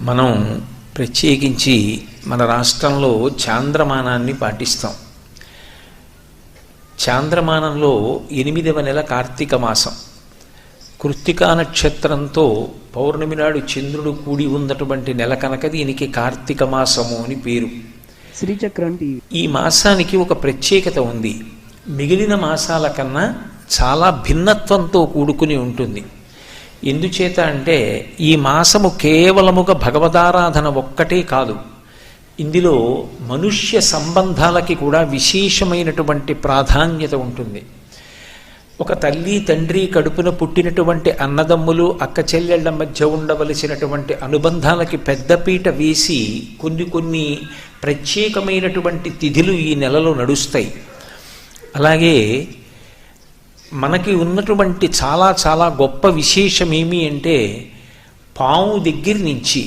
మనం ప్రత్యేకించి మన రాష్ట్రంలో చాంద్రమానాన్ని పాటిస్తాం. చాంద్రమానంలో ఎనిమిదవ నెల కార్తీక మాసం. కృత్తికా నక్షత్రంతో పౌర్ణమి నాడు చంద్రుడు కూడి ఉన్నటువంటి నెల కనుక దీనికి కార్తీక మాసము అని పేరు. శ్రీచక్రం ఈ మాసానికి ఒక ప్రత్యేకత ఉంది. మిగిలిన మాసాల కన్నా చాలా భిన్నత్వంతో కూడుకుని ఉంటుంది. ఎందుచేత అంటే ఈ మాసము కేవలముగా భగవదారాధన ఒక్కటే కాదు. ఇందులో మనుష్య సంబంధాలకి కూడా విశేషమైనటువంటి ప్రాధాన్యత ఉంటుంది. ఒక తల్లి తండ్రి కడుపున పుట్టినటువంటి అన్నదమ్ములు అక్క చెల్లెళ్ళ మధ్య ఉండవలసినటువంటి అనుబంధాలకి పెద్దపీట వేసి కొన్ని కొన్ని ప్రత్యేకమైనటువంటి తిథులు ఈ నెలలో నడుస్తాయి. అలాగే మనకి ఉన్నటువంటి చాలా చాలా గొప్ప విశేషం ఏమి అంటే పాము దగ్గర నుంచి